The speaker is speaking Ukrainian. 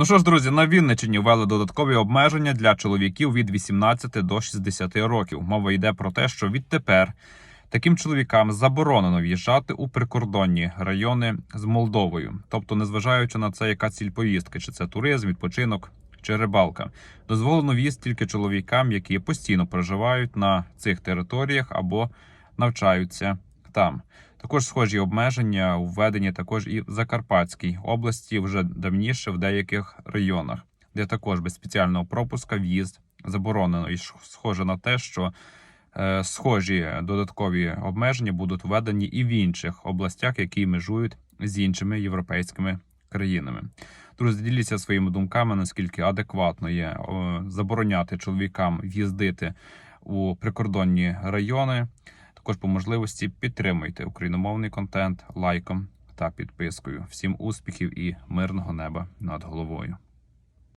Ну що ж, друзі, на Вінниччині ввели додаткові обмеження для чоловіків від 18 до 60 років. Мова йде про те, що відтепер таким чоловікам заборонено в'їжджати у прикордонні райони з Молдовою, тобто, незважаючи на це, яка ціль поїздки, чи це туризм, відпочинок чи рибалка. Дозволено в'їзд тільки чоловікам, які постійно проживають на цих територіях або навчаються там. Також схожі обмеження введені також і в Закарпатській області вже давніше в деяких районах, де також без спеціального пропуска в'їзд заборонено. І схоже на те, що е, схожі додаткові обмеження будуть введені і в інших областях, які межують з іншими європейськими країнами. Друзі, діліться своїми думками, наскільки адекватно є е, забороняти чоловікам в'їздити у прикордонні райони. Також по можливості підтримуйте україномовний контент лайком та підпискою. Всім успіхів і мирного неба над головою.